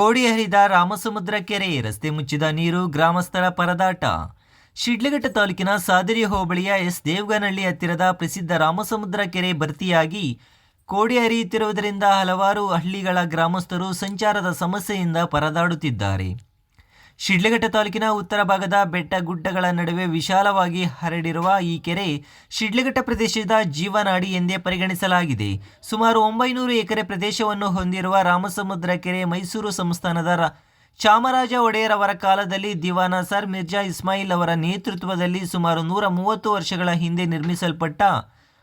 ಕೋಡಿ ಹರಿದ ರಾಮಸಮುದ್ರ ಕೆರೆ ರಸ್ತೆ ಮುಚ್ಚಿದ ನೀರು ಗ್ರಾಮಸ್ಥರ ಪರದಾಟ. ಶಿಡ್ಲಘಟ್ಟ ತಾಲೂಕಿನ ಸಾದರಿ ಹೋಬಳಿಯ ಎಸ್. ದೇವಗನಹಳ್ಳಿ ಹತ್ತಿರದ ಪ್ರಸಿದ್ಧ ರಾಮಸಮುದ್ರ ಕೆರೆ ಭರ್ತಿಯಾಗಿ ಕೋಡಿ ಹರಿಯುತ್ತಿರುವುದರಿಂದ ಹಲವಾರು ಹಳ್ಳಿಗಳ ಗ್ರಾಮಸ್ಥರು ಸಂಚಾರದ ಸಮಸ್ಯೆಯಿಂದ ಪರದಾಡುತ್ತಿದ್ದಾರೆ. ಶಿಡ್ಲಘಟ್ಟ ತಾಲೂಕಿನ ಉತ್ತರ ಭಾಗದ ಬೆಟ್ಟ ಗುಡ್ಡಗಳ ನಡುವೆ ವಿಶಾಲವಾಗಿ ಹರಡಿರುವ ಈ ಕೆರೆ ಶಿಡ್ಲಘಟ್ಟ ಪ್ರದೇಶದ ಜೀವನಾಡಿ ಎಂದೇ ಪರಿಗಣಿಸಲಾಗಿದೆ. ಸುಮಾರು ಒಂಬೈನೂರು ಎಕರೆ ಪ್ರದೇಶವನ್ನು ಹೊಂದಿರುವ ರಾಮಸಮುದ್ರ ಕೆರೆ ಮೈಸೂರು ಸಂಸ್ಥಾನದ ಚಾಮರಾಜ ಒಡೆಯರ್ ಅವರ ಕಾಲದಲ್ಲಿ ದಿವಾನ ಸರ್ ಮಿರ್ಜಾ ಇಸ್ಮಾಯಿಲ್ ಅವರ ನೇತೃತ್ವದಲ್ಲಿ ಸುಮಾರು ನೂರ ಮೂವತ್ತು ವರ್ಷಗಳ ಹಿಂದೆ ನಿರ್ಮಿಸಲ್ಪಟ್ಟ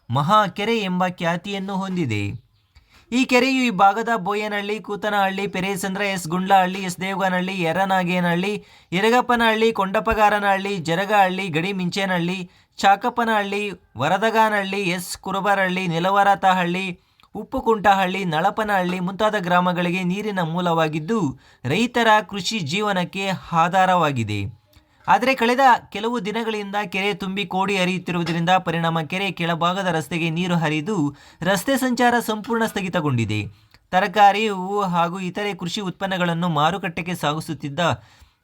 ಮಹಾ ಕೆರೆ ಎಂಬ ಖ್ಯಾತಿಯನ್ನು ಹೊಂದಿದೆ. ಈ ಕೆರೆಯು ಈ ಭಾಗದ Boyanahalli Kuthanahalli, Peresandra, S. Gundlahalli, S. Devaganahalli, Yaranagenahalli, Yaragappanahalli, Kondappagaranahalli, Jaragahalli, Gadiminchenahalli, Chakappanahalli, Varadaganahalli, S. Kurubarahalli, Nelavarathahalli, Uppukuntahalli, Nalapanahalli ಮುಂತಾದ ಗ್ರಾಮಗಳಿಗೆ ನೀರಿನ ಮೂಲವಾಗಿದ್ದು ರೈತರ ಕೃಷಿ ಜೀವನಕ್ಕೆ ಆಧಾರವಾಗಿದೆ. ಆದರೆ ಕಳೆದ ಕೆಲವು ದಿನಗಳಿಂದ ಕೆರೆ ತುಂಬಿ ಕೋಡಿ ಹರಿಯುತ್ತಿರುವುದರಿಂದ ಪರಿಣಾಮ ಕೆರೆ ಕೆಳಭಾಗದ ರಸ್ತೆಗೆ ನೀರು ಹರಿದು ರಸ್ತೆ ಸಂಚಾರ ಸಂಪೂರ್ಣ ಸ್ಥಗಿತಗೊಂಡಿದೆ. ತರಕಾರಿ, ಹೂವು ಹಾಗೂ ಇತರೆ ಕೃಷಿ ಉತ್ಪನ್ನಗಳನ್ನು ಮಾರುಕಟ್ಟೆಗೆ ಸಾಗಿಸುತ್ತಿದ್ದ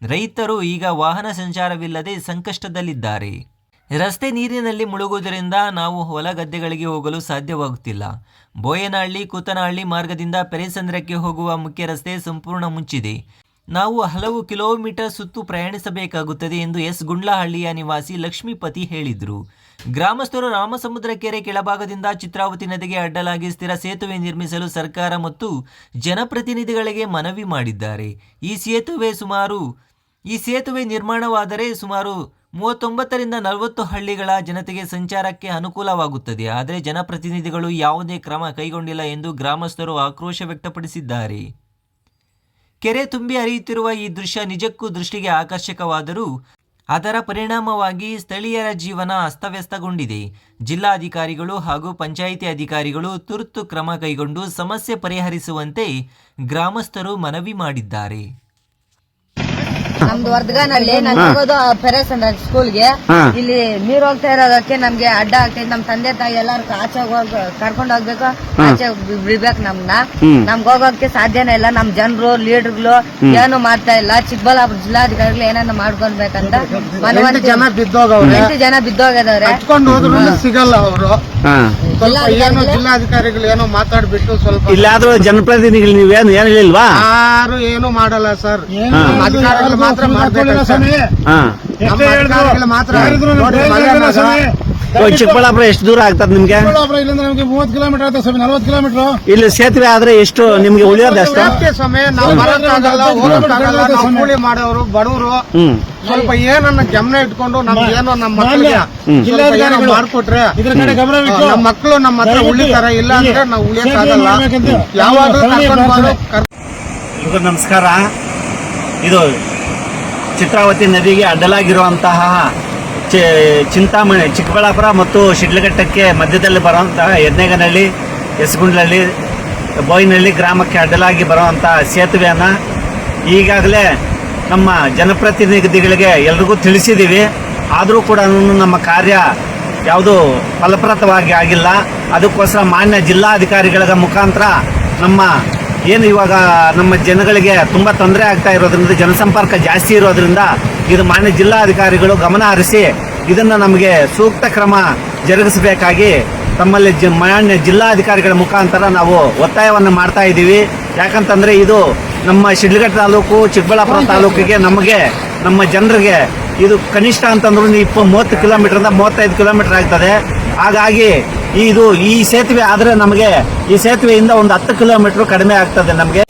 ರೈತರು ಈಗ ವಾಹನ ಸಂಚಾರವಿಲ್ಲದೆ ಸಂಕಷ್ಟದಲ್ಲಿದ್ದಾರೆ. ರಸ್ತೆ ನೀರಿನಲ್ಲಿ ಮುಳುಗುವುದರಿಂದ ನಾವು ಹೊಲ ಗದ್ದೆಗಳಿಗೆ ಹೋಗಲು ಸಾಧ್ಯವಾಗುತ್ತಿಲ್ಲ. ಬೋಯನಹಳ್ಳಿ, ಕೂತನಹಳ್ಳಿ ಮಾರ್ಗದಿಂದ ಪೆರೇಸಂದ್ರಕ್ಕೆ ಹೋಗುವ ಮುಖ್ಯ ರಸ್ತೆ ಸಂಪೂರ್ಣ ಮುಚ್ಚಿದೆ ನಾವು ಹಲವು ಕಿಲೋಮೀಟರ್ ಸುತ್ತು ಪ್ರಯಾಣಿಸಬೇಕಾಗುತ್ತದೆ ಎಂದು ಎಸ್. ಗುಂಡ್ಲಹಳ್ಳಿಯ ನಿವಾಸಿ ಲಕ್ಷ್ಮೀಪತಿ ಹೇಳಿದರು. ಗ್ರಾಮಸ್ಥರು ರಾಮಸಮುದ್ರ ಕೆರೆ ಕೆಳಭಾಗದಿಂದ ಚಿತ್ರಾವತಿ ನದಿಗೆ ಅಡ್ಡಲಾಗಿ ಸ್ಥಿರ ಸೇತುವೆ ನಿರ್ಮಿಸಲು ಸರ್ಕಾರ ಮತ್ತು ಜನಪ್ರತಿನಿಧಿಗಳಿಗೆ ಮನವಿ ಮಾಡಿದ್ದಾರೆ. ಈ ಸೇತುವೆ ಸುಮಾರು, ಈ ಸೇತುವೆ ನಿರ್ಮಾಣವಾದರೆ ಸುಮಾರು ಮೂವತ್ತೊಂಬತ್ತರಿಂದ ನಲವತ್ತು ಹಳ್ಳಿಗಳ ಜನತೆಗೆ ಸಂಚಾರಕ್ಕೆ ಅನುಕೂಲವಾಗುತ್ತದೆ. ಆದರೆ ಜನಪ್ರತಿನಿಧಿಗಳು ಯಾವುದೇ ಕ್ರಮ ಕೈಗೊಂಡಿಲ್ಲ ಎಂದು ಗ್ರಾಮಸ್ಥರು ಆಕ್ರೋಶ ವ್ಯಕ್ತಪಡಿಸಿದ್ದಾರೆ. ಕೆರೆ ತುಂಬಿ ಹರಿಯುತ್ತಿರುವ ಈ ದೃಶ್ಯ ನಿಜಕ್ಕೂ ದೃಷ್ಟಿಗೆ ಆಕರ್ಷಕವಾದರೂ ಅದರ ಪರಿಣಾಮವಾಗಿ ಸ್ಥಳೀಯರ ಜೀವನ ಅಸ್ತವ್ಯಸ್ತಗೊಂಡಿದೆ. ಜಿಲ್ಲಾಧಿಕಾರಿಗಳು ಹಾಗೂ ಪಂಚಾಯಿತಿ ಅಧಿಕಾರಿಗಳು ತುರ್ತು ಕ್ರಮ ಕೈಗೊಂಡು ಸಮಸ್ಯೆ ಪರಿಹರಿಸುವಂತೆ ಗ್ರಾಮಸ್ಥರು ಮನವಿ ಮಾಡಿದ್ದಾರೆ. ನಮ್ದು ವರ್ಧಗಾನಲ್ಲಿ ನಾನು ಹೋಗೋದು ಪೆರೇಸ್ ಅಂದ್ರೆ ಸ್ಕೂಲ್ಗೆ. ಹಾ. ಇಲ್ಲಿ ನೀರ್ ಹೋಗ್ತಾ ಇರೋದಕ್ಕೆ ನಮ್ಗೆ ಅಡ್ಡ ಆಗ್ತೈತೆ ನಮ್ ತಂದೆ ತಾಯಿ ಎಲ್ಲಾರು ಆಚೆ ಹೋಗ್ ಕರ್ಕೊಂಡ್ ಹೋಗ್ಬೇಕು. ಆಚೆ ಬಿ- ಬಿಡ್ಬೇಕು ನಮ್ನ. ಹ್ಮ್. ನಮ್ಗೆ ಹೋಗೋಕೆ ಸಾಧ್ಯನೇ ಇಲ್ಲ. ನಮ್ ಜನರು ಲೀಡರ್ಗಳು ಏನು ಮಾಡ್ತಾ ಇಲ್ಲ. ಚಿಕ್ಕಬಳ್ಳಾಪುರ ಜಿಲ್ಲಾಧಿಕಾರಿಗಳು ಏನೇನು ಮಾಡ್ಕೊಳ್ಬೇಕಂತ. ಮನವಂತಿ ಜನ ಬಿದ್ದೋಗವ್ರೆ. ಎಂಟು ಜನ ಬಿದ್ದೋಗಿದವ್ರೆ. ಹಚ್ಕೊಂಡು ಹೋದ್ರು ಸಿಗಲ್ಲ ಅವರು. ಹಾ. ಏನೋ ಜಿಲ್ಲಾಧಿಕಾರಿಗಳು ಏನೋ ಮಾತಾಡ್ಬಿಟ್ಟು ಸ್ವಲ್ಪ ಇಲ್ಲಾದ್ರೂ ಜನಪ್ರತಿನಿಧಿಗಳು ನೀವೇನು ಏನು ಹೇಳಿಲ್ವಾ ಯಾರು ಏನು ಮಾಡಲ್ಲ ಸರ್. ಅಧಿಕಾರಿಗಳು ಮಾತ್ರ ನಮ್ಮ ಅಧಿಕಾರಿಗಳು ಮಾತ್ರ ಚಿಕ್ಕಬಳ್ಳಾಪುರ ಎಷ್ಟು ದೂರ ಆಗ್ತದೆ ನಿಮ್ಗೆ? ಚಿಕ್ಕಬಳ್ಳಾಪುರ ಇಲ್ಲಿಂದ ನಮಗೆ ಮೂವತ್ತು ಕಿಲೋಮೀಟರ್ ಆಗ್ತದೆ ಸ್ವಾಮಿ ನಲ್ವತ್ತು ಕಿಲೋಮೀಟರ್. ಇಲ್ಲಿ ಸೇತುವೆ ಆದ್ರೆ ಎಷ್ಟು ನಿಮ್ಗೆ ಉಳಿಯೋದು ಎಷ್ಟು ಸಮಯ ನಾವು ಬರೋಕ್ಕಾಗಲ್ಲ ಹೋಗೋಕ್ಕಾಗಲ್ಲ ನಾವು ಕೂಲಿ ಮಾಡೋರು ಬಡವರು. ಸ್ವಲ್ಪ ಏನನ್ನ ಗಮನ ಇಟ್ಕೊಂಡು ನಮ್ಗೆ ಏನೋ ನಮ್ಮ ಮಕ್ಕಳಿಗೆ ಜಿಲ್ಲಾ ಏನೋ ಮಾಡ್ಕೊಟ್ರೆ ಇದ್ರ ಕಡೆ ಗಮನ ಇಟ್ಟು. ನಮ್ಮ ಮಕ್ಕಳು ನಮ್ಮ ಹತ್ರ ಉಳಿತಾರೆ ಇಲ್ಲ ಅಂದ್ರೆ ನಾವು ಉಳಿಯಕ್ಕಾಗಲ್ಲ. ಯಾವಾಗಲೂ ಕರ್ಕೊಂಡು ಎಲ್ರಿಗೂ ನಮಸ್ಕಾರ. ಇದು ಚಿತ್ರಾವತಿ ನದಿಗೆ ಅಡ್ಡಲಾಗಿರುವಂತಹ ಚಿಂತಾಮಣಿ, ಚಿಕ್ಕಬಳ್ಳಾಪುರ ಮತ್ತು ಶಿಡ್ಲಘಟ್ಟಕ್ಕೆ ಮಧ್ಯದಲ್ಲಿ ಬರುವಂತಹ ಯಜ್ಞಗನಹಳ್ಳಿ ಎಸ್ಗುಂಡ್ಲಹಳ್ಳಿ ಬೋಯಿನಹಳ್ಳಿ ಗ್ರಾಮಕ್ಕೆ ಅಡ್ಡಲಾಗಿ ಬರುವಂತಹ ಸೇತುವೆಯನ್ನು ಈಗಾಗಲೇ ನಮ್ಮ ಜನಪ್ರತಿನಿಧಿಗಳಿಗೆ ಎಲ್ರಿಗೂ ತಿಳಿಸಿದ್ದೀವಿ ಆದರೂ ಕೂಡ ನಮ್ಮ ಕಾರ್ಯ ಯಾವುದು ಫಲಪ್ರದವಾಗಿ ಆಗಿಲ್ಲ. ಅದಕ್ಕೋಸ್ಕರ ಮಾನ್ಯ ಜಿಲ್ಲಾಧಿಕಾರಿಗಳ ಮುಖಾಂತರ ನಮ್ಮ ಏನು ಇವಾಗ ನಮ್ಮ ಜನಗಳಿಗೆ ತುಂಬ ತೊಂದರೆ ಆಗ್ತಾ ಇರೋದ್ರಿಂದ ಜನಸಂಪರ್ಕ ಜಾಸ್ತಿ ಇರೋದ್ರಿಂದ ಇದು ಮಾನ್ಯ ಜಿಲ್ಲಾಧಿಕಾರಿಗಳು ಗಮನ ಹರಿಸಿ ಇದನ್ನು ನಮಗೆ ಸೂಕ್ತ ಕ್ರಮ ಜರುಗಿಸಬೇಕಾಗಿ ತಮ್ಮಲ್ಲಿ ಜ ಮಾನ್ಯ ಜಿಲ್ಲಾಧಿಕಾರಿಗಳ ಮುಖಾಂತರ ನಾವು ಒತ್ತಾಯವನ್ನು ಮಾಡ್ತಾ ಇದ್ದೀವಿ. ಯಾಕಂತಂದರೆ ಇದು ನಮ್ಮ ಶಿಡ್ಲಘಟ್ಟ ತಾಲೂಕು ಚಿಕ್ಕಬಳ್ಳಾಪುರ ತಾಲೂಕಿಗೆ ನಮಗೆ ನಮ್ಮ ಜನರಿಗೆ ಇದು ಕನಿಷ್ಠ ಅಂತಂದ್ರೂ ಇಪ್ಪ ಮೂವತ್ತು ಕಿಲೋಮೀಟ್ರಿಂದ ಮೂವತ್ತೈದು ಕಿಲೋಮೀಟರ್ ಆಗ್ತದೆ. ಹಾಗಾಗಿ ಇದು ಈ ಸೇತುವೆ ಆದರೆ ನಮಗೆ ಈ ಸೇತುವೆಯಿಂದ ಒಂದು ಹತ್ತು ಕಿಲೋಮೀಟರ್ ಕಡಿಮೆ ಆಗ್ತದೆ ನಮಗೆ.